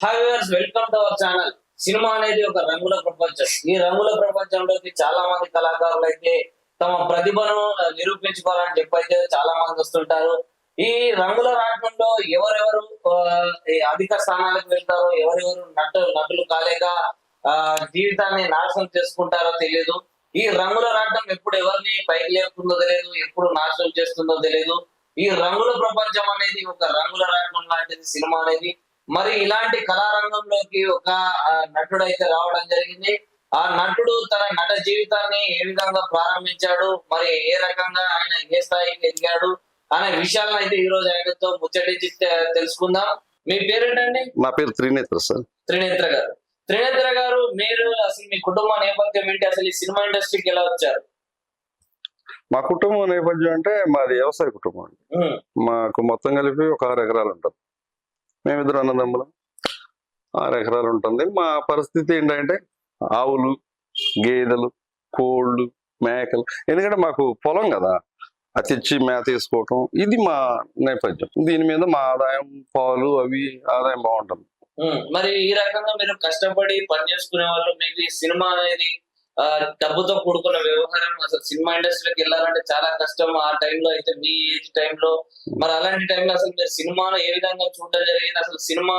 Hi viewers welcome to our channel. Cinema అనేది ఒక రంగుల ప్రపంచం. ఈ రంగుల ప్రపంచంలోకి చాలా మంది కళాకారులు అయితే తమ ప్రతిభను నిరూపించుకోవాలని చెప్పి అయితే చాలా మంది వస్తుంటారు. ఈ రంగుల రాటంలో ఎవరెవరు అధిక స్థానాలకు వెళ్తారో ఎవరెవరు నటు నటులు కాలేక ఆ, జీవితాన్ని నాశనం చేసుకుంటారో తెలియదు. ఈ రంగుల రాటం ఎప్పుడు ఎవరిని పైకి లేపుతుందో తెలియదు ఎప్పుడు నాశనం చేస్తుందో తెలియదు. ఈ రంగుల ప్రపంచం అనేది ఒక రంగుల రాటం లాంటిది సినిమా అనేది. మరి ఇలాంటి కళారంగంలోకి ఒక నటుడు అయితే రావడం జరిగింది. ఆ నటుడు తన నట జీవితాన్ని ఏ విధంగా ప్రారంభించాడు మరి ఏ రకంగా ఆయన ఏ స్థాయికి ఎదిగాడు అనే విషయాలను అయితే ఈ రోజు ఆయనతో ముచ్చటించి తెలుసుకుందాం. మీ పేరేంటండి? నా పేరు త్రినేత్ర సార్. త్రినేత్ర గారు. త్రినేత్ర గారు మీరు అసలు మీ కుటుంబ నేపథ్యం ఏంటి? అసలు ఈ సినిమా ఇండస్ట్రీకి ఎలా వచ్చారు? మా కుటుంబం నేపథ్యం అంటే మాది వ్యవసాయ కుటుంబం అండి. మాకు మొత్తం కలిపి ఒక ఆరు ఎకరాలు ఉంటుంది మేమిద్దరు అన్నదమ్ములం. ఆరు ఎకరాలు ఉంటుంది. మా పరిస్థితి ఏంటంటే ఆవులు గేదెలు కోళ్ళు మేకలు ఎందుకంటే మాకు పొలం కదా. అది తెచ్చి మేత వేసుకోవటం ఇది మా నేపథ్యం. దీని మీద మా ఆదాయం పాలు అవి ఆదాయం బాగుంటుంది. మరి ఈ రకంగా మీరు కష్టపడి పని చేసుకునే వాళ్ళు మీకు సినిమా అనేది డబ్బుతో కూడుకున్న వ్యవహారం అసలు సినిమా ఇండస్ట్రీకి వెళ్ళాలంటే చాలా కష్టం. ఆ టైంలో అయితే మీ ఏజ్ టైంలో మరి అలాంటి టైంలో అసలు మీరు సినిమాను ఏ విధంగా చూడడం జరిగింది? అసలు సినిమా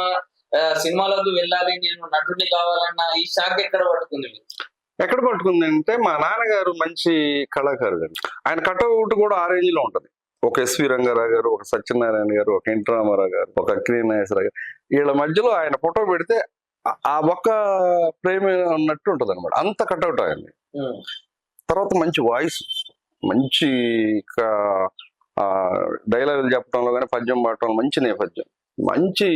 సినిమాలోకి వెళ్ళాలి నేను నటుడిని కావాలన్న ఈ షాక్ ఎక్కడ పట్టుకుంది? ఎక్కడ పట్టుకుంది అంటే మా నాన్నగారు మంచి కళాకారుడు ఆయన కటౌట్ కూడా ఆ రేంజ్లో ఉంటది. ఒక ఎస్వి రంగారావు గారు ఒక సత్యనారాయణ గారు ఒక ఎన్టీ రామారావు గారు ఒక అక్కినే గారు. వీళ్ళ మధ్యలో ఆయన ఫోటో పెడితే ఆ- ఒక్క ప్రేమ ఉన్నట్టు ఉంటది అనమాట అంత ఆయన్ని ఉమ్, తర్వాత మంచి వాయిస్ మంచి డైలాగులు చెప్పడంలో కానీ పద్యం పాడటంలో మంచి నేపథ్యం. మంచి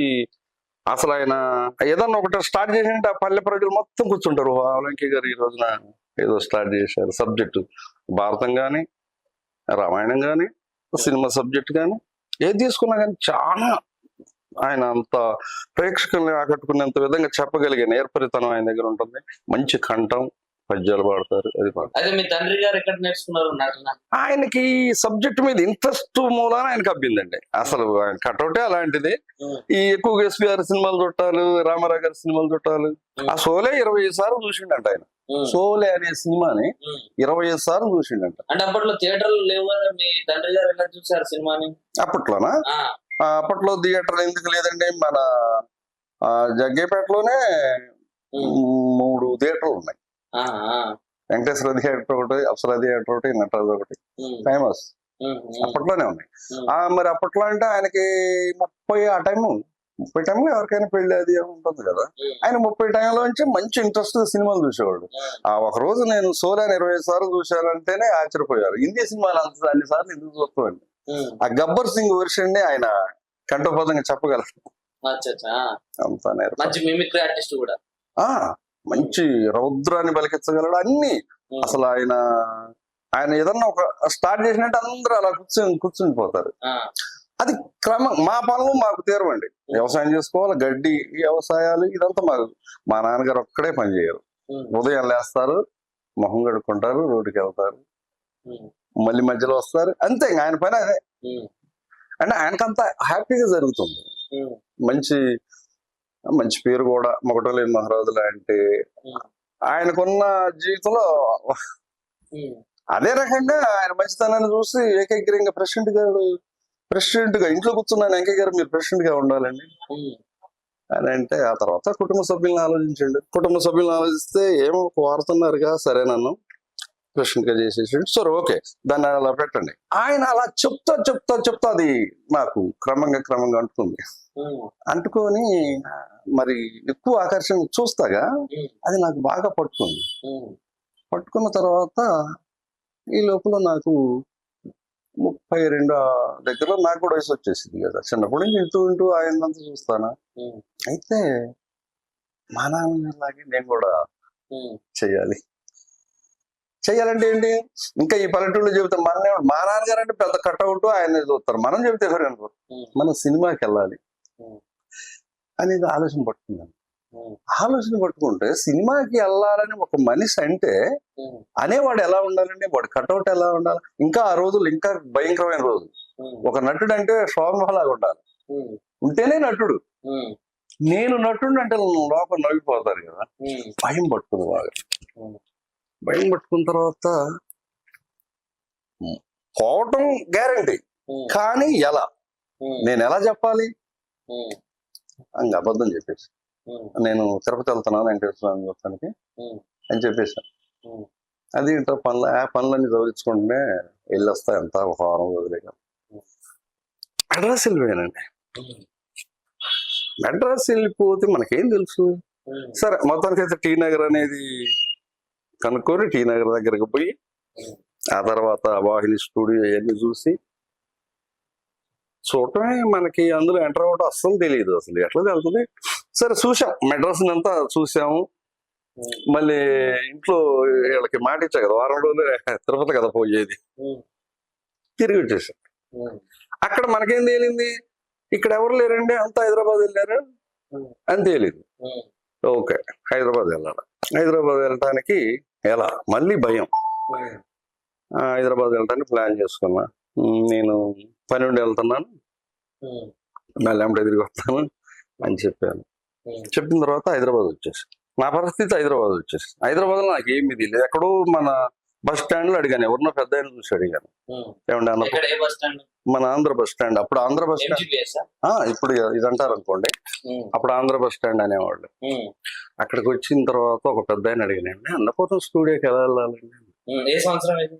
అసలు ఆయన ఏదన్నా ఒకటి స్టార్ట్ చేసింటే ఆ పల్లె ప్రజలు మొత్తం కూర్చుంటారు. అవలంకి గారు ఈ రోజున ఏదో స్టార్ట్ చేశారు. సబ్జెక్టు భారతం కానీ రామాయణం కానీ సినిమా సబ్జెక్ట్ కానీ ఏది తీసుకున్నా కానీ చాలా ఆయన అంత ప్రేక్షకుల్ని ఆకట్టుకునేంత విధంగా చెప్పగలిగే నేర్పరితనం ఆయన దగ్గర ఉంటుంది. మంచి కంఠం పద్యాలు పాడతారు అది అదే మీ తండ్రి గారు ఎక్కడ నేర్చుకున్నారు ఆయనకి సబ్జెక్ట్ మీద ఇంట్రెస్ట్ మూలాన ఆయనకి అబ్బిందండి. అసలు ఆయన కటౌటే అలాంటిది. ఈ ఎక్కువగా ఎస్పీఆర్ సినిమాలు చుట్టాలు రామారావు గారి సినిమాలు చుట్టాలు. ఆ సోలే ఇరవై సార్లు చూసిండంట ఆయన. సోలే అనే సినిమాని. ఇరవై ఐదు సార్లు చూసిండంట. అంటే అప్పట్లో థియేటర్లు లేవు? మీ తండ్రి గారు ఎలా చూసారు సినిమాని? అప్పట్లోనా? అప్పట్లో థియేటర్ ఎందుకు లేదండి? మన జగ్గేపేటలోనే మూడు థియేటర్లు ఉన్నాయి. వెంకటేశ్వర థియేటర్ ఒకటి అప్సరా థియేటర్ ఒకటి నటరాజు ఒకటి. ఫేమస్. అప్పట్లోనే ఉన్నాయి. మరి అప్పట్లో అంటే ఆయనకి ముప్పై ఆ టైము ముప్పై టైంలో ఎవరికైనా పెళ్ళి అది ఉంటుంది కదా. ఆయన ముప్పై టైంలో నుంచి మంచి ఇంట్రెస్ట్ సినిమాలు చూసేవాడు. ఆ ఒక రోజు నేను సోలాన్ ఇరవై సార్లు చూశానంటేనే ఆశ్చర్యపోయారు హిందీ సినిమాలు అంత అన్ని సార్లు ఎందుకు చూస్తామండి ఆ గబ్బర్ సింగ్ వెర్షన్ని ఆయన కంఠోపదంగా చెప్పగలరు. అంత మంచి మిమిక్రీ ఆర్టిస్ట్ కూడా. ఆ మంచి రౌద్రాన్ని బలికించగలడు అన్ని. అసలు ఆయన ఆయన ఏదన్నా ఒక స్టార్ట్ చేసినట్టు అందరూ అలా కూర్చొని కూర్చుని పోతారు. ఆ, అది క్రమం మా పనులు మాకు తీరవండి. వ్యవసాయం చేసుకోవాలి గడ్డి వ్యవసాయాలు ఇదంతా మాకు. మా నాన్నగారు ఒక్కడే పని చేయరు. ఉమ్, ఉదయం లేస్తారు మొహం కడుక్కుంటారు రోడ్డుకి వెళ్తారు. మళ్ళీ మధ్యలో వస్తారు. అంతే ఇంక ఆయన పని అదే. అంటే ఆయనకంత హ్యాపీగా జరుగుతుంది. మంచి మంచి పేరు కూడా మొగటోలేని మహారాజు లాంటి ఆయనకున్న జీవితంలో అదే రకంగా ఆయన మంచితనాన్ని చూసి ఏకగ్రీయంగా ప్రెసిడెంట్ గారు ప్రెసిడెంట్గా ఇంట్లో కూర్చున్నాను. వెంకయ్య గారు మీరు ప్రెసిడెంట్గా ఉండాలండి అని అంటే ఆ తర్వాత కుటుంబ సభ్యులను ఆలోచించండి. కుటుంబ సభ్యులను ఆలోచిస్తే ఏమో వాడుతున్నారుగా సరే నన్ను ప్రెసిడెంట్గా చేసేసి సరే ఓకే. దాన్ని అలా పెట్టండి. ఆయన అలా చెప్తా చెప్తా చెప్తా అది నాకు క్రమంగా క్రమంగా అంటుకుంది. అంటుకొని మరి ఎక్కువ ఆకర్షణ చూస్తాగా అది నాకు బాగా పట్టుకుంది. పట్టుకున్న తర్వాత ఈ లోపల నాకు ముప్పై రెండు దగ్గర నాకు కూడా వయసు వచ్చేసింది కదా. చిన్నప్పటి నుంచి ఇంటూ ఇంటూ ఆయనంతా చూస్తాను? అయితే మా నాన్నలాగే నేను కూడా ఉమ్, చెయ్యాలంటే ఏంటి? ఇంకా ఈ పల్లెటూళ్ళు చెబుతాం మన మా నాన్నగారు అంటే పెద్ద కట్అవుట్ ఆయన చూస్తారు. మనం చెబితే ఎవరు అనుకోరు మనం సినిమాకి వెళ్ళాలి. అనేది ఆలోచన పట్టుకున్నాను ఆలోచన పట్టుకుంటే సినిమాకి వెళ్ళాలని ఒక మనిషి అంటే అనేవాడు ఎలా ఉండాలండి? వాడు కట్అవుట్ ఎలా ఉండాలి? ఇంకా ఆ రోజులు ఇంకా భయంకరమైన రోజు ఒక నటుడు అంటే స్ట్రాంగ్ లాగా ఉండాలి. ఉంటేనే నటుడు. నేను నటుండి అంటే లోపల నవ్విపోతారు కదా. భయం పట్టుకుంది బాగా భయం పట్టుకున్న తర్వాత పోవటం గ్యారంటీ. కానీ ఎలా? నేను ఎలా చెప్పాలి? ఇంకా అబద్ధం చెప్పేసి. నేను తిరుపతి వెళ్తున్నాను వెంకటేశ్వర స్వామి ఉమ్, అని చెప్పేసాను అది ఇంటర్ పనులు ఆ పనులన్నీ చదివించుకుంటూనే వెళ్ళొస్తా ఎంత ఒక వారం రోజులేక మెడ్రాస్ వెళ్ళిపోయానండి. మెడ్రాస్ వెళ్ళిపోతే మనకేం తెలుసు? సరే మొత్తానికి అయితే టీ నగర్ అనేది కనుక్కొని టీ నగర్ దగ్గరికి పోయి ఆ తర్వాత వాహిని స్టూడియో ఇవన్నీ చూసి చూడటమే మనకి అందులో ఎంటర్ అవ్వడం అస్సలు తెలియదు అసలు. ఎట్లా తెలుస్తుంది? సరే చూసాం మెడ్రాస్ అంతా చూసాము మళ్ళీ ఇంట్లో వీళ్ళకి మాట ఇచ్చా కదా వారం రోజులు తిరుపతి కదా పోయేది. తిరిగి వచ్చేసాం. అక్కడ మనకేం తేలింది? ఇక్కడ ఎవరు లేరండి? అంతా హైదరాబాద్ వెళ్ళారు? అని తేలింది. ఓకే హైదరాబాద్ వెళ్ళాలి. హైదరాబాద్ వెళ్ళటానికి ఎలా? మళ్ళీ భయం. హైదరాబాద్ వెళ్ళటానికి ప్లాన్ చేసుకున్నా. నేను పని ఉండి వెళ్తున్నాను మళ్ళీ వెంబడి తిరిగి వస్తాను అని చెప్పాను. చెప్పిన తర్వాత హైదరాబాద్ వచ్చేసి. నా పరిస్థితి హైదరాబాద్ వచ్చేసి. హైదరాబాద్లో నాకు ఏమి తెలియదు ఎక్కడో మన బస్ స్టాండ్లో అడిగాను ఎవరినో పెద్ద ఆయన చూసి అడిగాను. ఏమండి అన్న మన ఆంధ్ర బస్ స్టాండ్. అప్పుడు ఆంధ్ర బస్ స్టాండ్ ఇప్పుడు ఇది అంటారు అనుకోండి అప్పుడు ఆంధ్ర బస్ స్టాండ్ అనేవాళ్ళు. అక్కడికి వచ్చిన తర్వాత ఒక పెద్ద ఆయన అడిగానండి అన్నపూర్ణ స్టూడియోకి ఎలా వెళ్ళాలండి ఏ సంవత్సరం ఇది?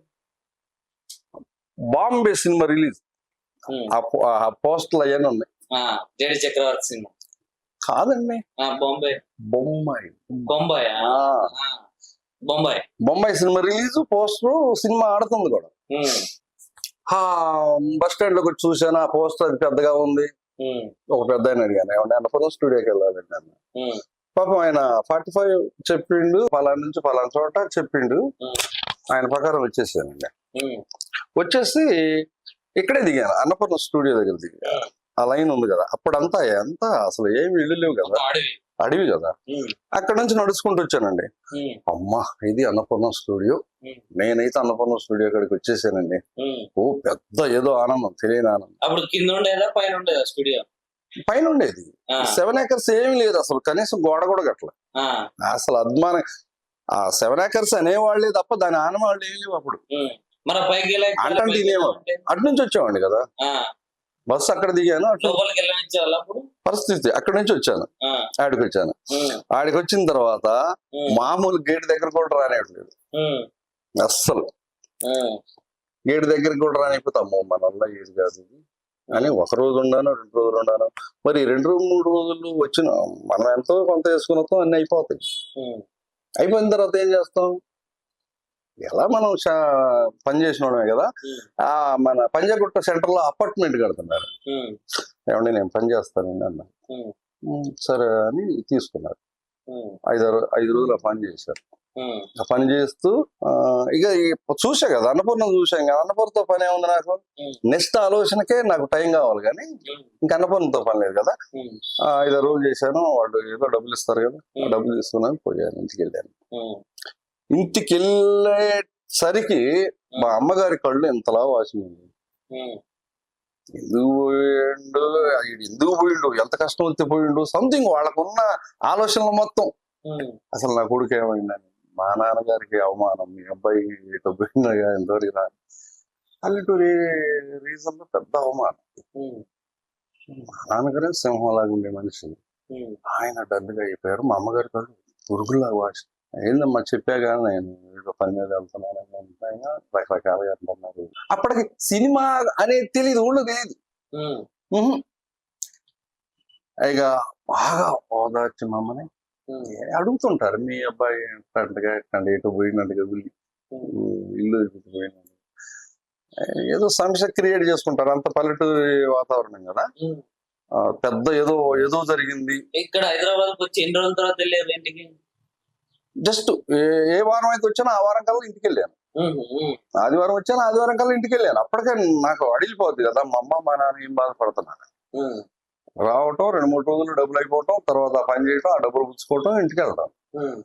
Bombay cinema release. ఉమ్, ఆ పో- ఆ పోస్టులు అవన్నీ ఉన్నాయి. చక్రవర్తి సినిమా. కాదండి. Bombay. Bombay Bombay? Bombay. Bombay cinema release poster cinema ఆడుతుంది కూడా. బస్ స్టాండ్లోకి చూశాను. ఆ పోస్టర్ అది పెద్దగా ఉంది. ఒక పెద్ద ఆయన అడిగాను ఏమన్నా అన్నపూర్ణ స్టూడియోకి వెళ్ళాలండి అన్న పాపం ఆయన ఫార్టీ ఫైవ్ చెప్పిండు పలానా నుంచి పలానా చోట చెప్పిండు. ఆయన ప్రకారం వచ్చేసానండి. వచ్చేసి ఇక్కడే దిగాను అన్నపూర్ణ స్టూడియో దగ్గర దిగాను. ఉమ్. ఆ లైన్ ఉంది కదా అప్పుడంతా ఎంత అసలు ఏమి ఇల్లు లేవు కదా. అడవి కదా. అక్కడ నుంచి నడుచుకుంటూ వచ్చానండి. అమ్మా ఇది అన్నపూర్ణ స్టూడియో. నేనైతే అన్నపూర్ణ స్టూడియో కాడికి వచ్చేసానండి. ఓ పెద్ద ఏదో ఆనందం తెలియని ఆనందం. అప్పుడు కింద ఉండేదా పైన ఉండేదా స్టూడియో? పైన ఉండేది. ఆ, సెవెన్ ఏకర్స్ ఏమీ లేదు అసలు కనీసం గోడ కూడా కట్టల. అసలు అద్మానం. ఆ సెవెన్ ఏకర్స్ అనేవాళ్ళే తప్ప దాని ఆనవాళ్ళు ఏం లేవు అప్పుడు. ఇదేమో. అటు నుంచి వచ్చామండి కదా. బస్సు అక్కడ దిగాను పరిస్థితి అక్కడి నుంచి వచ్చాను. ఆడికి వచ్చాను ఆడికి వచ్చిన తర్వాత మామూలు గేట్ దగ్గర కూడా రానివ్వట్లేదు. అస్సలు. గేట్ దగ్గరికి కూడా రానిపోతే అమ్మో మన వల్ల ఏది కాదు ఇది? అని ఒక రోజు ఉండాను రెండు రోజులు ఉండాను. మరి రెండు మూడు రోజులు వచ్చిన మనం ఎంతో కొంత వేసుకుని వస్తాం అన్ని అయిపోతాయి. అయిపోయిన తర్వాత ఏం చేస్తాం? ఎలా మనం శా- పని చేసిన వాళ్ళమే కదా ఆ మన పంజాగుట్ట సెంటర్లో అపార్ట్మెంట్ కడుతున్నారు. ఏమండి నేను పని చేస్తానండి అన్న. ఉమ్, "ఉమ్, సరే అని తీసుకున్నారు. ఉమ్, ఐదు రోజులు ఆ పని చేశారు. ఆ పని చేస్తూ ఇక చూసా కదా అన్నపూర్ణ చూసాం కదా అన్నపూర్ణతో పని ఏముంది నాకు. నెక్స్ట్ ఆలోచనకే నాకు టైం కావాలి కానీ ఇంకా అన్నపూర్ణతో పని లేదు కదా. ఉమ్, ఆ, ఐదు ఆరు రోజులు చేశాను వాళ్ళు ఏదో డబ్బులు ఇస్తారు కదా డబ్బులు తీసుకున్నాను పోయాను ఇంటికి వెళ్ళాను. ఉమ్, ఇంటికి వెళ్ళేసరికి మా అమ్మగారి కళ్ళు ఎంతలా వాసినాయి. ఎందుకు పోయిండు? ఎందుకు పోయిండు? ఎంత కష్టం వచ్చి పోయిండు? సంథింగ్ వాళ్ళకున్న ఆలోచనలు మొత్తం. అసలు నా కొడుకు ఏమైందని? మా నాన్నగారికి అవమానం మీ అబ్బాయి పోయిండగా ఎంతవరకు రా పల్లెటూరి రీజన్లో పెద్ద అవమానం. మా నాన్నగారే సింహంలాగా ఉండే మనిషి ఆయన డబ్బుగా అయిపోయారు మా అమ్మగారి కళ్ళు పురుగులాగా వాసి ఏందమ్మా చెప్పాగా? నేను ఏదో పని మీద వెళ్తున్నాను రకరకాలుగా అంటున్నారు అప్పటికి సినిమా అనేది తెలియదు ఊళ్ళో తెలియదు. ఇక బాగా ఓదార్చి మమ్మని అడుగుతుంటారు? మీ అబ్బాయి ఎట్టంటగా ఎట్టండి? ఎటు పోయినట్టుగా వెళ్ళి? ఇల్లు పోయినట్టు ఏదో సమస్య క్రియేట్ చేసుకుంటారు. అంత పల్లెటూరి వాతావరణం కదా. పెద్ద ఏదో ఏదో జరిగింది. ఇక్కడ హైదరాబాద్ వచ్చి ఎన్ని రోజుల తర్వాత వెళ్ళారు? ఇంటికి జస్ట్ ఏ వారం అయితే వచ్చానో ఆ వారం కల్లా ఇంటికి వెళ్ళాను ఆదివారం వచ్చాను ఆదివారం కల్లా ఇంటికి వెళ్ళాను అప్పటికే నాకు అడిగిపోద్ది కదా మా అమ్మ మా నాన్న ఏం బాధపడుతున్నాను రావటం రెండు మూడు రోజులు డబ్బులు అయిపోవటం తర్వాత పని చేయటం ఆ డబ్బులు పుచ్చుకోవటం ఇంటికి వెళ్ళటం ఉమ్.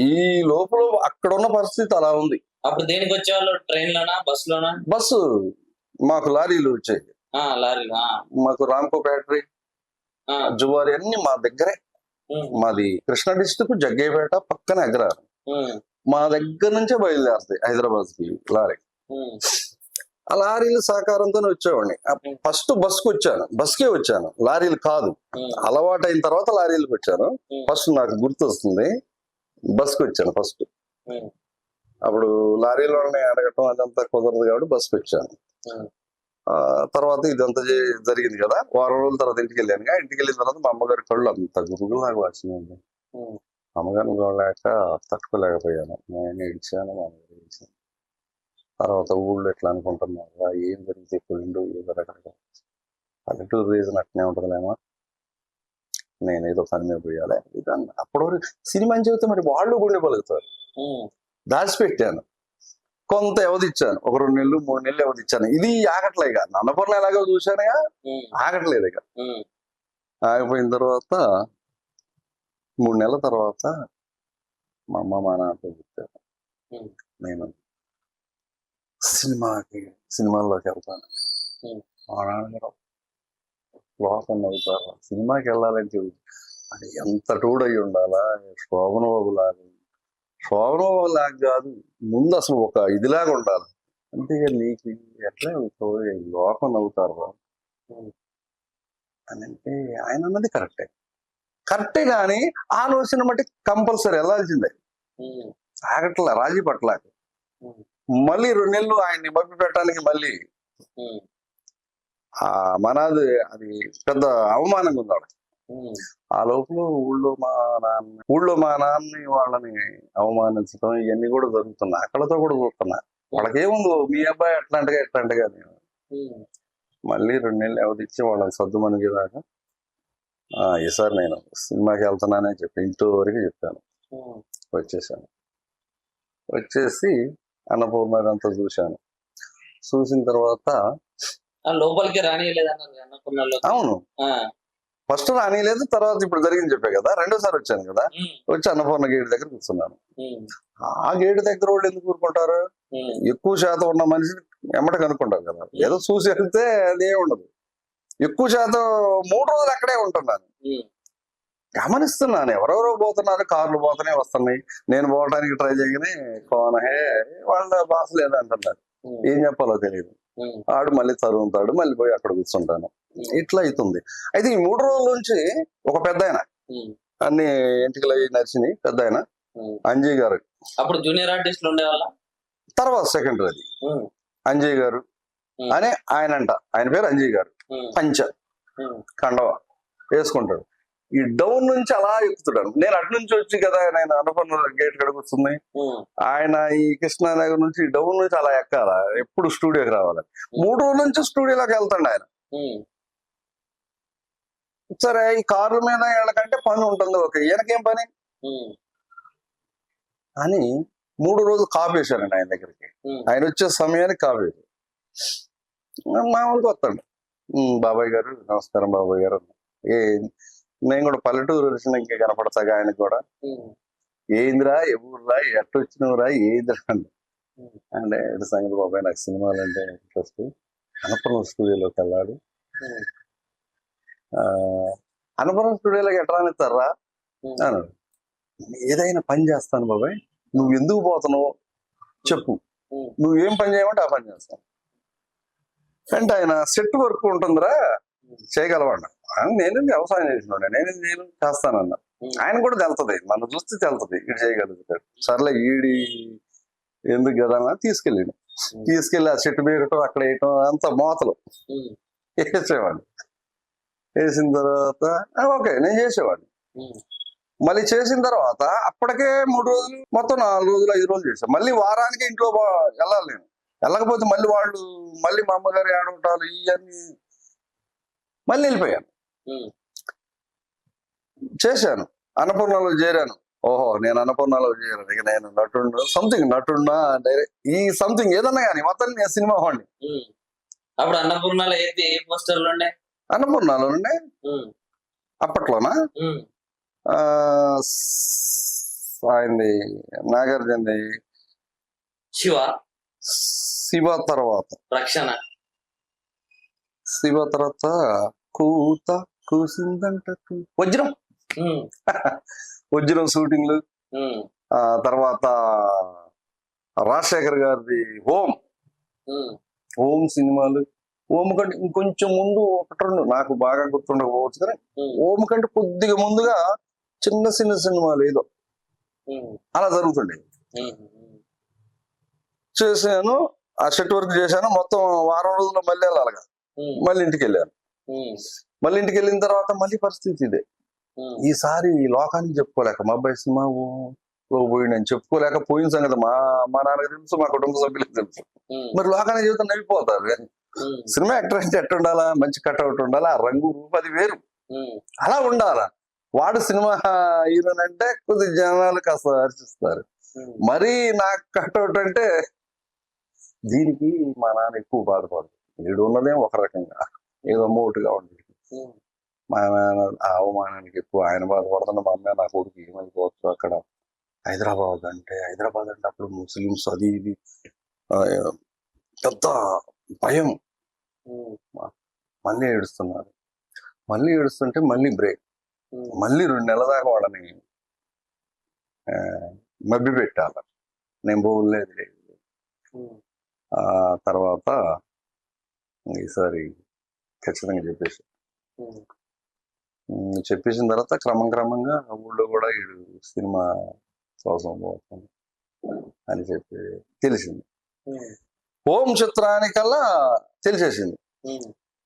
ఈ లోపల అక్కడ ఉన్న పరిస్థితి అలా ఉంది. అప్పుడు దేనికి వచ్చేవాళ్ళు? ట్రైన్ లోనా బస్ లోనా బస్సు. మాకు లారీలు వచ్చాయి. మాకు రామ్కో ఫ్యాక్టరీ ఆ, జువారి అన్ని మా దగ్గరే. మాది కృష్ణా డిస్టిక్ జగ్గయ్యపేట పక్కన ఉమ్, మా దగ్గర నుంచే బయలుదేరుతాయి హైదరాబాద్కి లారీ ఆ లారీలు సహకారంతో వచ్చేవాడిని. ఫస్ట్ బస్కి వచ్చాను. బస్కే వచ్చాను. లారీలు కాదు. అలవాటు అయిన తర్వాత లారీలకు వచ్చాను. ఫస్ట్ నాకు గుర్తు వస్తుంది బస్కి వచ్చాను ఫస్ట్. అప్పుడు లారీలోనే అడగటం అదంతా కుదరదు కాబట్టి బస్కి వచ్చాను. తర్వాత ఇదంతా జరిగింది కదా. వారం రోజుల తర్వాత ఇంటికి వెళ్ళాను. ఇంటికి వెళ్ళిన తర్వాత మా అమ్మగారి కళ్ళు అంత గురుగులాగా వచ్చినాయండి అమ్మగారిని చూడలేక తట్టుకోలేకపోయాను. నేను ఏడ్చాను మా అమ్మగారు ఏడ్చాను తర్వాత ఊళ్ళో ఎట్లా అనుకుంటున్నారు ఏం జరిగితే పోయిండు ఏదో రకరకాల పల్లెటూరు రీజన్ అట్నే ఉంటుందిలేమో నేను ఏదో పని మీద పోయాలి. ఇదన్న అప్పటి వరకు సినిమా అని చెబితే మరి వాళ్ళు గుండె పలుకుతారు. దాచిపెట్టాను. కొంత వ్యవధి ఇచ్చాను ఒక రెండు నెలలు మూడు నెలలు వ్యవధి ఇచ్చాను ఇది ఆగట్లే ఇక. నన్నపూర్ణ ఎలాగో చూశానుగా ఆగట్లేదు ఇక. ఆగిపోయిన తర్వాత మూడు నెలల తర్వాత మా అమ్మ మా నాన్నతో చెప్పాను ఉమ్. నేను సినిమాకి సినిమాల్లోకి వెళ్తాను. మా నాన్నగారు లోకం అవుతారు. సినిమాకి వెళ్ళాలంటే అది ఎంత టూడ్ అయి ఉండాలా శోభన బాబు లాగా శోభన లాగా కాదు. ముందు అసలు ఒక ఇదిలాగా ఉండాలి. అంతేగా నీకు ఎట్లా ఈ లోకం అవుతారు. అని అంటే ఆయన అన్నది కరెక్టే. కరెక్టే కానీ ఆలోచన బట్టి కంపల్సరీ వెళ్ళాల్సిందే. ఆగట్లా రాజీ పట్ల. మళ్ళీ రెండు నెలలు ఆయన్ని మభ్య పెట్టడానికి మళ్ళీ ఆ మనాది అది పెద్ద అవమానంగా ఉంది ఆవిడ ఆ లోపల ఊళ్ళో మా నాన్న ఊళ్ళో మా నాన్నని వాళ్ళని అవమానించడం ఇవన్నీ కూడా జరుగుతున్నాయి. అక్కడతో కూడా చూస్తున్నా వాళ్ళకేముందో మీ అబ్బాయి ఎట్లాంటిగా ఎట్లాంటిగా నేను మళ్ళీ రెండు నెలలు అవధిచ్చి వాళ్ళని సర్దు దాకా ఈసారి నేను సినిమాకి వెళ్తున్నానని చెప్పి ఇంటి వరకు చెప్పాను. వచ్చేసాను. వచ్చేసి అన్నపూర్ణ అంతా చూశాను. చూసిన తర్వాత లోపలికి రానియలేదన్నారు అవును. ఫస్ట్ రానిలేదు తర్వాత ఇప్పుడు జరిగింది చెప్పే కదా రెండోసారి వచ్చాను కదా వచ్చి అన్నపూర్ణ గేట్ దగ్గర కూర్చున్నాను. ఆ గేట్ దగ్గర వాళ్ళు ఎందుకు కూరుకుంటారు ఎక్కువ శాతం ఉన్న మనిషిని ఎమ్మట కనుక్కుంటారు కదా. ఏదో చూసి వెళ్తే అదే ఉండదు. ఎక్కువ శాతం మూడు రోజులు అక్కడే ఉంటున్నాను. గమనిస్తున్నాను ఎవరెవరో పోతున్నారు కార్లు పోతున్నాయి వస్తున్నాయి. నేను పోవడానికి ట్రై చేయగానే కోన హే వాళ్ళ బాస లేదంటున్నారు. ఏం చెప్పాలో తెలియదు ఆడు మళ్ళీ చదువుతాడు మళ్ళీ పోయి అక్కడ కూర్చుంటాను. ఇట్లా అవుతుంది అయితే ఈ మూడు రోజుల నుంచి ఒక పెద్ద ఆయన అన్ని ఇంటికి నడిచినాయి పెద్ద ఆయన. అంజయ్ గారు. అప్పుడు జూనియర్ ఆర్టిస్టులు ఉండేవాళ్ళ? తర్వాత సెకండరీ అది అంజయ్ గారు అనే ఆయన అంట ఆయన పేరు అంజయ్ గారు. పంచ. కండవ వేసుకుంటాడు. ఈ డౌన్ నుంచి అలా ఎక్కుతాడు. నేను అటు నుంచి వచ్చి కదా ఆయన అనుకున్న గేట్ కడ కూర్చుంది ఉమ్, ఆయన ఈ కృష్ణానగర్ నుంచి డౌన్ నుంచి అలా ఎక్కాల. ఎప్పుడు స్టూడియోకి రావాలి. మూడు రోజుల నుంచి స్టూడియోలోకి వెళ్తాడు ఆయన. సరే ఈ కార్ల మీద వీళ్ళకంటే పని ఉంటుంది. ఓకే ఈయనకేం పని? అని మూడు రోజులు కాపేశారండి ఆయన దగ్గరికి. ఆయన వచ్చే సమయానికి కాపేశారు మామూలుగా వస్తాడు. "ఉమ్, బాబాయ్ గారు నమస్కారం బాబాయ్ గారు. ఏ నేను కూడా పల్లెటూరు వచ్చిన ఇంకా కనపడతాగా ఆయనకు కూడా. ఏందిరా ఎవరురా ఎట్ట వచ్చినవురా ఏందిరా ఉమ్. అంటే "ఇటు సంగతి బాబాయ్ నాకు సినిమాలు అంటే ఇంట్రెస్ట్ అన్నపురం స్టూడియోలోకి వెళ్ళాడు అన్నపురం స్టూడియోలోకి ఎట్లా అనిస్తారా ఉమ్, అన్నాడు. ఏదైనా పని చేస్తాను బాబాయ్ నువ్వు ఎందుకు పోతున్నావు చెప్పు. నువ్వు ఏం పని చేయమంటే ఆ పని చేస్తాను అంటే ఆయన సెట్ వర్క్ ఉంటుందిరా. చేయగలవాడు "ఆ, నేను వ్యవసాయం చేసినాడు నేనేం చేయను చేస్తానన్న. ఆయన కూడా తెలుతుంది నన్ను చూస్తే తెలుతుంది. ఇటు చేయగలుగుతాడు. సర్లే ఈడి ఎందుకు కదా అని తీసుకెళ్ళాడు. తీసుకెళ్ళి ఆ చెట్టు బీగటం అక్కడ వేయటం అంత మోతలు. ఉమ్, వేసేవాడిని. వేసిన తర్వాత "ఆ, ఓకే నేను చేసేవాడిని. మళ్ళీ చేసిన తర్వాత అప్పటికే మూడు రోజులు మొత్తం నాలుగు రోజులు ఐదు రోజులు చేశాను. మళ్ళీ వారానికి ఇంట్లో వెళ్ళాలి నేను. వెళ్ళకపోతే మళ్ళీ వాళ్ళు మళ్ళీ మా అమ్మగారు ఏడవటాలు ఇవన్నీ మళ్ళీ వెళ్ళిపోయాను. చేశాను. అన్నపూర్ణలో చేరాను. ఓహో నేను అన్నపూర్ణలో చేరాను. ఇక నేను నటుండు సంథింగ్ నటుండా డైరెక్ట్ ఈ సంథింగ్ ఏదన్నా కానీ మొత్తం నేను సినిమా ఉమ్. అప్పుడు అన్నపూర్ణలో ఏంటి ఏ పోస్టర్లు అన్నపూర్ణలో అప్పట్లోనా? ఆయనది నాగార్జునది. శివ. శివ తర్వాత. రక్షణ. శివ తర్వాత కూత కూసిందంట వజ్రం. వజ్రం షూటింగ్లు. తర్వాత రాజశేఖర్ గారిది హోమ్. హోమ్ సినిమాలు. హోమ్ కంటే ఇంకొంచెం ముందు ఒకటి రెండు నాకు బాగా గుర్తుండకపోవచ్చు కానీ హోమ్ కంటే కొద్దిగా ముందుగా చిన్న చిన్న సినిమాలు ఏదో. అలా జరుగుతుండే. చేశాను ఆ షెట్ వర్క్ చేశాను మొత్తం వారం రోజుల్లో మళ్ళీ ఉమ్, మళ్ళీ ఇంటికి వెళ్ళాను మళ్ళీ ఇంటికి వెళ్ళిన తర్వాత మళ్ళీ పరిస్థితి ఇదే. ఈసారి ఈ లోకానికి చెప్పుకోలేక మా అబ్బాయి సినిమా పోయి నేను చెప్పుకోలేక పోయిన సంగతి మా మా నాన్నకి తెలుసు మా కుటుంబ సభ్యులకు తెలుసు. మరి లోకానికి జీవితం నవ్విపోతారు. సినిమా యాక్టర్ అంటే ఎట్ట ఉండాలా మంచి కట్అవుట్ ఉండాలా? ఆ రంగు రూపు అది వేరు. అలా ఉండాలా? వాడు సినిమా హీరోని అంటే కొద్ది జనాలు కాస్త హర్షిస్తారు ఉమ్, మరీ నాకు కట్అవుట్ అంటే దీనికి మా నాన్న ఎక్కువ బాధపడదు వీడు ఉన్నదే ఒక రకంగా. ఏదో మోటుగా ఉండేది మా నాన్న అవమానానికి ఎక్కువ ఆయన బాధపడుతున్న మా అమ్మ నా కొడుకు ఏమైపోవచ్చు అక్కడ? హైదరాబాద్ అంటే హైదరాబాద్ అంటే అప్పుడు ముస్లిమ్స్ అది ఇది పెద్ద భయం. మళ్ళీ ఏడుస్తున్నారు. మళ్ళీ ఏడుస్తుంటే మళ్ళీ బ్రేక్. మళ్ళీ రెండు నెలల దాకా వాళ్ళని మభ్య పెట్టాలి నేను పోలేదు తర్వాత ఈసారి ఖచ్చితంగా చెప్పేసి. చెప్పేసిన తర్వాత క్రమం క్రమంగా ఊళ్ళో కూడా ఈడు సినిమా కోసం పోతుంది అని చెప్పి తెలిసింది. హోమ్ చిత్రానికల్లా తెలిసేసింది.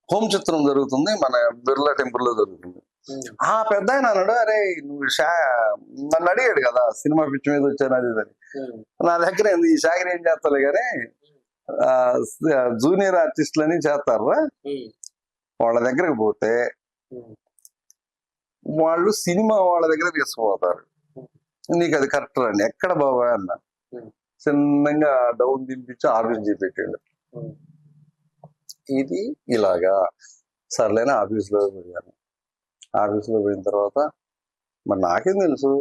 హోమ్ చిత్రం జరుగుతుంది మన బిర్లా టెంపుల్లో జరుగుతుంది ఆ పెద్ద ఆయన అన్నాడు అరే నువ్వు షా నన్ను అడిగాడు కదా సినిమా పిచ్చి మీద వచ్చాను అది నా దగ్గర ఏంది ఈ షాగిరి ఏం చేస్తాలే కానీ జూనియర్ ఆర్టిస్టులని చేస్తారు. వాళ్ళ దగ్గరకు పోతే వాళ్ళు సినిమా వాళ్ళ దగ్గర తీసుకుపోతారు. నీకు అది కరెక్ట్ అండి ఎక్కడ బాబా అన్న. చిన్నగా డౌన్ దింపించి ఆఫీస్ చూపెట్టాడు ఇది ఇలాగా సర్లేని ఆఫీస్లో పోయాను. ఆఫీస్లో పోయిన తర్వాత మరి నాకేం తెలుసు?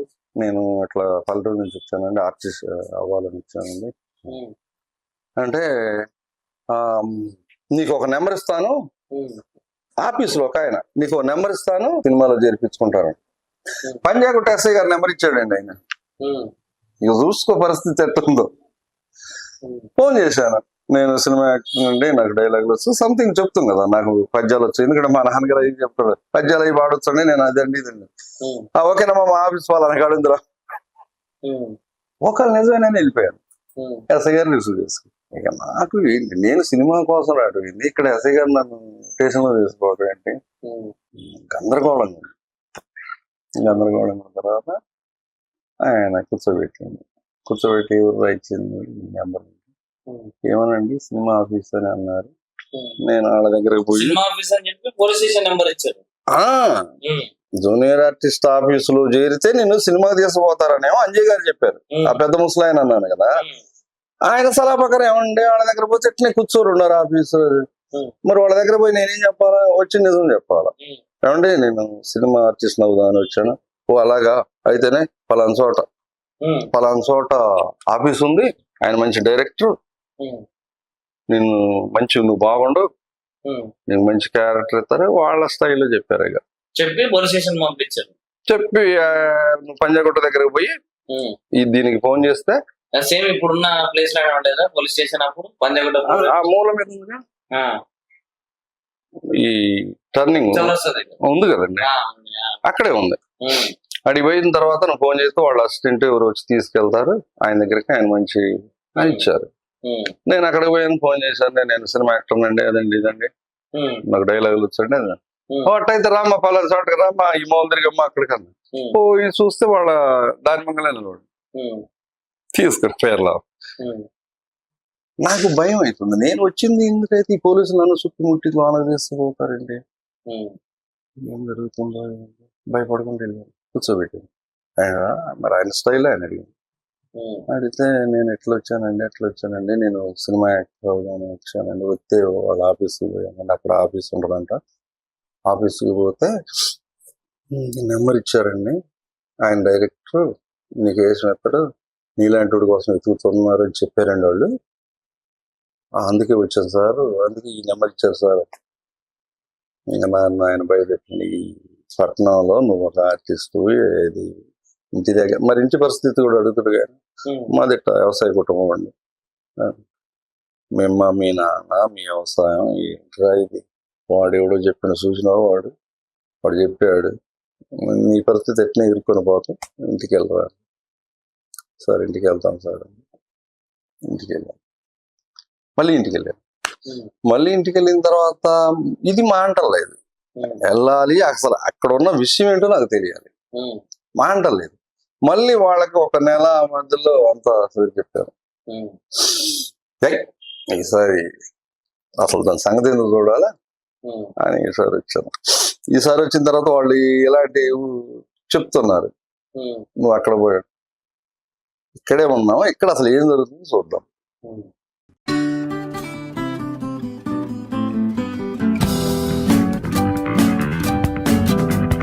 నేను అట్లా పల్లెటూరు నుంచి వచ్చానండి ఆర్టిస్ట్ అవ్వాలని వచ్చానండి. అంటే ఆ, నీకు ఒక నెంబర్ ఇస్తాను. ఉమ్, ఆఫీస్లో ఒక ఆయన నీకు ఒక నెంబర్ ఇస్తాను సినిమాలో చేర్పించుకుంటాను. పంజాగుట్ట టెస్ఐ గారు నెంబర్ ఇచ్చాడండి ఆయన. ఇక చూసుకో పరిస్థితి ఎట్టుందో. ఫోన్ చేశాను. నేను సినిమా నుండి నాకు డైలాగులు వచ్చు సంథింగ్ చెప్తుంది కదా నాకు పద్యాలు వచ్చు ఎందుకంటే మా నాన్నగారు అవి చెప్తాడు పద్యాలు అవి పాడొచ్చండి నేను అదండి ఇదండి ఓకేనమ్మా మా ఆఫీస్ వాళ్ళని కాడుందిరా ఉమ్, ఒకళ్ళు నిజమేనని వెళ్ళిపోయాను ఎస్ఐ గారు రిసీవ్ చేసుకుని ఇక నాకు ఏంటి నేను సినిమా కోసం రావడం ఇక్కడ ఎస్ఐ గారు నన్ను స్టేషన్లో తీసుకోవడం ఏంటి గందరగోళం. గందరగోళం తర్వాత ఆయన కూర్చోబెట్టింది. కూర్చోబెట్టి ఎవరు ఇచ్చింది నెంబర్. ఏమనండి? సినిమా ఆఫీస్ అని అన్నారు. నేను వాళ్ళ దగ్గరకు పోయి సినిమా ఆఫీస్ అని చెప్పి పోలీస్ స్టేషన్ నెంబర్ ఇచ్చారు. ఆ. ఉమ్, జూనియర్ ఆర్టిస్ట్ ఆఫీస్లో చేరితే నిన్ను సినిమా తీసుకుపోతారనేమో అంజయ్ గారు చెప్పారు. ఆ పెద్ద ముసలాయన అన్నాను కదా. ఆయన సలహా ప్రకారం ఏమండి వాళ్ళ దగ్గర పోతే ఎట్లనే కూర్చోరు ఉన్నారు ఆఫీస్. మరి వాళ్ళ దగ్గర పోయి నేనేం చెప్పాలా? వచ్చి నిజం చెప్పాలా? ఏమండి నేను సినిమా ఆర్టిస్ట్ అవుదామని వచ్చాను. ఓ అలాగా. అయితేనే పలానా చోట. పలానా చోట ఆఫీస్ ఉంది. ఆయన మంచి డైరెక్టర్. నిన్ను మంచి నువ్వు బాగుండు. నీకు మంచి క్యారెక్టర్ ఇస్తారు. వాళ్ళ స్టైల్లో చెప్పారు ఇక. చెప్పి పోలీస్ స్టేషన్ పంపించారు. చెప్పి పంజాగుట్ట దగ్గరకు పోయి. ఈ దీనికి ఫోన్ చేస్తే సేమ్ ఇప్పుడున్న ప్లేస్ లాగా ఉండేదా? పోలీస్ స్టేషన్ అప్పుడు? పంజాగుట్ట ఆ- ఆ మూల మీద ఉందిగా, ఆ, ఈ టర్నింగ్ చౌరస్తా దగ్గర ఉంది కదండి. ఆ, ఉంది, ఆ. అక్కడే ఉంది ఉమ్, అడిగి పోయిన తర్వాత నువ్వు ఫోన్ చేస్తే వాళ్ళ అసిస్టెంట్ ఎవరు వచ్చి తీసుకెళ్తారు. ఆయన దగ్గరికి ఆయన మంచి అని ఇచ్చారు. ఉమ్, నేను అక్కడికి పోయాను ఫోన్ చేశాను. నేను సినిమా యాక్టర్ అండి అదండి ఇదండి. ఉమ్, నాకు డైలాగులు వచ్చండి. అది. ఉమ్, ఓ, అట్టయితే రామ్మా పలానా చోటకి రామ్మా ఈ మూల తిరిగమ్మా అక్కడికి అన్న. ఉమ్, పోయి చూస్తే వాళ్ళ దాని మంగళ నిలబడి ఉమ్, తీసుకుని పేర్లా నాకు భయం అవుతుంది నేను వచ్చింది ఎందుకైతే ఈ పోలీసులు నన్ను చుట్టుముట్టి లోన తీసుకుపోతారండి ఏం జరుగుతుందో. భయపడకుండా వెళ్ళాను కూర్చోబెట్టింది ఆయన మరి ఆయన స్టైల్ ఆయన అడిగింది. అడిగితే నేను ఎట్లా వచ్చానండి ఎట్లా వచ్చానండి నేను సినిమా యాక్టర్ అవుదామని వచ్చానండి వస్తే వాళ్ళ ఆఫీస్కి పోయానండి అక్కడ ఆఫీస్ ఉండదంట. ఆఫీస్కి పోతే నెంబర్ ఇచ్చారండి. ఆయన డైరెక్టర్ నీకు వేసిన ఎత్తడు నీలాంటి వాడి కోసం వెతుకుతున్నారు అని చెప్పారండి వాళ్ళు. "ఆ, అందుకే వచ్చాను సార్. అందుకే ఈ నెంబర్ ఇచ్చారు సార్. ఇంకా ఆయన ఈ పట్టణంలో నువ్వు ఒక ఆర్టిస్ట్ ఏది ఇంటి దగ్గర. మరి ఇంటి పరిస్థితి కూడా అడుగుతాడు కానీ మాది ఇట్లా వ్యవసాయ కుటుంబం అండి. ఆ. మేము మీ నాన్న మీ వ్యవసాయం ఏంట్రా ఇది. వాడు ఎవడో చెప్పిన చూసినావు వాడు. వాడు చెప్పాడు. నీ పరిస్థితి ఎట్లా ఎదుర్కొని పోతాం ఇంటికి వెళ్ళరా? సార్ ఇంటికి వెళ్తాం సార్. ఇంటికి వెళ్ళాం మళ్ళీ ఇంటికి వెళ్ళాను మళ్ళీ ఇంటికి వెళ్ళిన తర్వాత ఇది మాంటలేదు వెళ్ళాలి అసలు అక్కడ ఉన్న విషయం ఏంటో నాకు తెలియాలి. మాంటలేదు మళ్ళీ వాళ్ళకి ఒక నెల మధ్యలో అంతా చెప్పారు. ఈసారి అసలు దాని సంగతి ఎందుకు చూడాలా? అని ఈసారి వచ్చాను ఈసారి వచ్చిన తర్వాత వాళ్ళు ఇలాంటి చెప్తున్నారు. నువ్వు అక్కడ పోయాడు ఇక్కడే ఉన్నాము? ఇక్కడ అసలు ఏం జరుగుతుందో చూద్దాం.